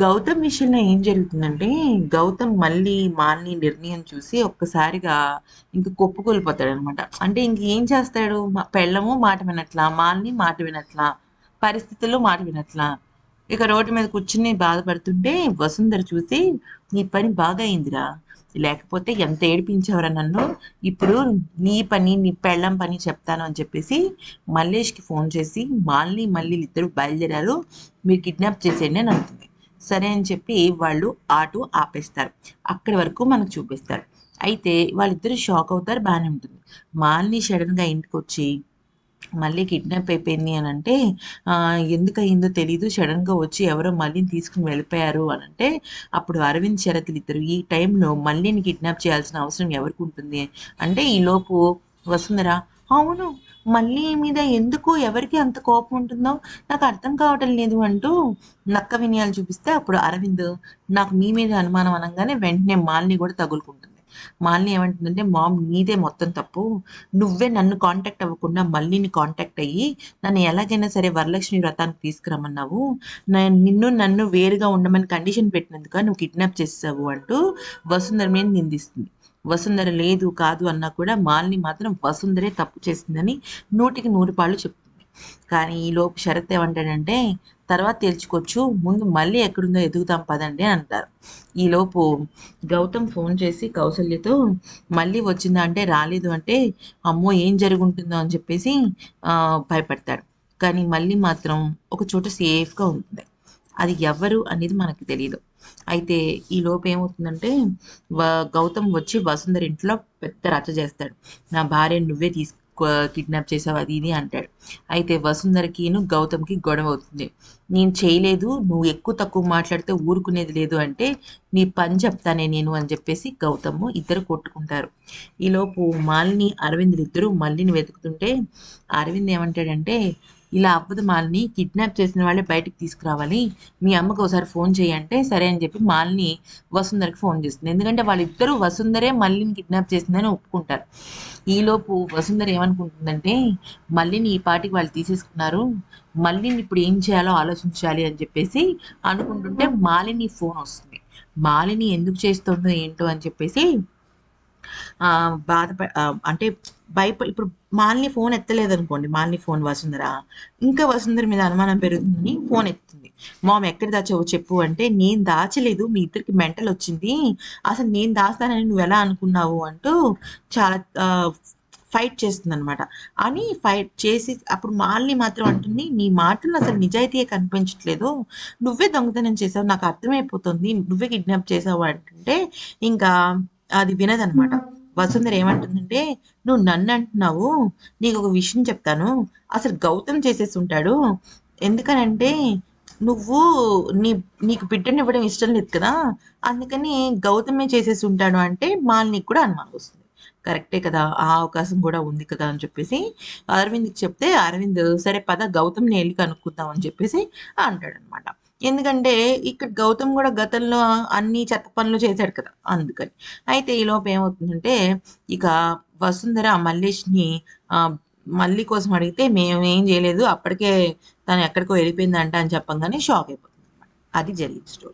గౌతమ్ విషయంలో ఏం జరుగుతుందంటే, గౌతమ్ మళ్ళీ మాల్ని నిర్ణయం చూసి ఒక్కసారిగా ఇంక కుప్పకూలిపోతాడనమాట. అంటే ఇంకేం చేస్తాడు? పెళ్ళము మాట వినట్లా, మాల్ని మాట వినట్లా, పరిస్థితులు మాట వినట్లా. ఇక రోడ్డు మీద కూర్చుని బాధపడుతుంటే వసుంధర చూసి, "నీ పని బాగా అయిందిరా. లేకపోతే ఎంత ఏడిపించావురా నన్ను. ఇప్పుడు నీ పని, నీ పెళ్ళం పని చెప్తాను" అని చెప్పేసి మల్లేష్‌కి ఫోన్ చేసి, మాల్ని మళ్ళీ ఇద్దరు బయలుదేరారు. మీరు కిడ్నాప్ చేసేయండి" అని అంటుంది. సరే అని చెప్పి వాళ్ళు ఆటో ఆపేస్తారు. అక్కడి వరకు మనకు చూపిస్తారు. అయితే వాళ్ళిద్దరు షాక్ అవుతారు బాగానే ఉంటుంది. మాలిని ఇంటికి వచ్చి మళ్ళీ కిడ్నాప్ అయిపోయింది అని అంటే ఎందుకు ఎందుకయిందో తెలీదు. సడన్గా వచ్చి ఎవరో మళ్ళీని తీసుకుని వెళ్ళిపోయారు అని అంటే అప్పుడు అరవింద్, శరత్లు ఇద్దరు ఈ టైంలో మళ్ళీని కిడ్నాప్ చేయాల్సిన అవసరం ఎవరికి ఉంటుంది అంటే ఈలోపు వసుంధర, అవును. మళ్ళీ మీద ఎందుకు ఎవరికి అంత కోపం ఉంటుందో నాకు అర్థం కావటం లేదు అంటూ నక్క వినయాలు చూపిస్తే అప్పుడు అరవింద్, నాకు మీ మీద అనుమానం అనగానే వెంటనే మాలిని కూడా తగులుకుంటుంది. మాలిని ఏమంటుందంటే, "మామ్ నీదే మొత్తం తప్పు. నువ్వే నన్ను కాంటాక్ట్ అవ్వకుండా మళ్ళీని కాంటాక్ట్ అయ్యి, నన్ను ఎలాగైనా సరే వరలక్ష్మి వ్రతానికి తీసుకురమ్మన్నావు. నిన్ను నన్ను వేరుగా ఉండమని కండిషన్ పెట్టినందుక నువ్వు కిడ్నాప్ చేసావు అంటూ వసుంధర మీద నిందిస్తుంది. వసుంధర లేదు, కాదు అన్నా కూడా మాలిని మాత్రం వసుంధరే తప్పు చేసిందని నూటికి నూరు పాళ్ళు చెప్తుంది. కానీ ఈలోపు శరత్ ఏమంటాడంటే, "తర్వాత తేల్చుకోవచ్చు. ముందు మళ్ళీ ఎక్కడుందో ఎదుగుతాం పదండి" అంటారు. ఈలోపు గౌతమ్ ఫోన్ చేసి కౌసల్యతో, మళ్ళీ వచ్చిందా?" అంటే, "రాలేదు" అంటే, అమ్మో! ఏం జరుగుంటుందో అని చెప్పేసి భయపడతాడు. కానీ మళ్ళీ మాత్రం ఒక చోట సేఫ్‌గా ఉంటుంది. అది ఎవరు అనేది మనకు తెలియదు అయితే ఈలోపు ఏమవుతుందంటే, గౌతమ్ వచ్చి వసుంధర ఇంట్లో పెద్ద రచ్చ చేస్తాడు. "నా భార్య నువ్వే తీసుకు కిడ్నాప్ చేసావు" అది ఇది అంటాడు. అయితే వసుంధరకిను, గౌతమ్‌కి గొడవ అవుతుంది. "నేను చేయలేదు. నువ్వు ఎక్కువ తక్కువ మాట్లాడితే ఊరుకునేది లేదు" అంటే, "నీ పని చెప్తానే నేను" అని చెప్పేసి గౌతము ఇద్దరు కొట్టుకుంటారు. ఈలోపు మాలిని, అరవింద్ ఇద్దరు మల్లిని వెతుకుతుంటే అరవింద్ ఏమంటాడంటే, "ఇలా అవ్వదు మాలిని. కిడ్నాప్ చేసిన వాళ్ళే బయటికి తీసుకురావాలి. మీ అమ్మకు ఒకసారి ఫోన్ చేయంటే సరే అని చెప్పి మాలిని వసుంధరకి ఫోన్ చేస్తుంది. ఎందుకంటే వాళ్ళిద్దరూ వసుంధరే మల్లిని కిడ్నాప్ చేసిందని ఒప్పుకుంటారు. ఈలోపు వసుంధర ఏమనుకుంటుందంటే, మల్లిని ఈ పాటికి వాళ్ళు తీసేసుకున్నారు. మల్లిని ఇప్పుడు ఏం చేయాలో ఆలోచించాలి అని చెప్పేసి అనుకుంటుంటే మాలిని ఫోన్ వస్తుంది. మాలిని ఎందుకు చేస్తుందో ఏంటో అని చెప్పేసి బాధప అంటే భయప ఇప్పుడు మాలిని ఫోన్ ఎత్తలేదు అనుకోండి మాలిని ఫోన్ వసుంధర. ఇంకా వసుంధర మీద అనుమానం పెరుగుతుందని ఫోన్ ఎత్తుంది "మామ్ ఎక్కడ దాచావు చెప్పు" అంటే, "నేను దాచలేదు. మీ ఇద్దరికి మెంటల్ వచ్చింది. అసలు నేను దాస్తానని ఎలా అనుకున్నావు" అంటూ చాలా ఫైట్ ఫైట్ చేస్తుందనమాట. అని ఫైట్ చేసి అప్పుడు మాల్ని మాత్రం అంటుంది, "నీ మాటలు అసలు నిజాయితీయే కనిపించట్లేదు. నువ్వే దొంగతనం చేసావు. నాకు అర్థమైపోతుంది. నువ్వే కిడ్నాప్ చేసావు" అంటుంటే ఇంకా అది వినదనమాట. వసుంధర ఏమంటుందంటే, "నువ్వు నన్ను అంటున్నావు నీకొక విషయం చెప్తాను. అసలు గౌతమ్ చేసేసుంటాడు. ఎందుకనంటే నువ్వు నీ నీకు బిడ్డనివ్వడం ఇష్టం లేదు కదా! అందుకని గౌతమే చేసేసి ఉంటాడు అంటే మాలినికి కూడా అనుమానం వస్తుంది. కరెక్టే కదా! ఆ అవకాశం కూడా ఉంది కదా! అని చెప్పేసి అరవింద్‌కి చెప్తే అరవింద్, "సరే పద గౌతమ్‌ని వెళ్ళి కనుక్కుందాం" అని చెప్పేసి అంటాడనమాట. ఎందుకంటే ఇక్కడ గౌతమ్ కూడా గతంలో అన్ని చెత్త పనులు చేశాడు కదా! అందుకని. అయితే ఈలోపు ఏమవుతుందంటే, ఇక వసుంధర మల్లేష్‌ని మళ్ళీ కోసం అడిగితే, మేము ఏం చేయలేదు. అప్పటికే తను ఎక్కడికో వెళ్ళిపోయిందంట" అని చెప్పంగానే షాక్ అయిపోతుంది అది జరిగింది స్టోరీ.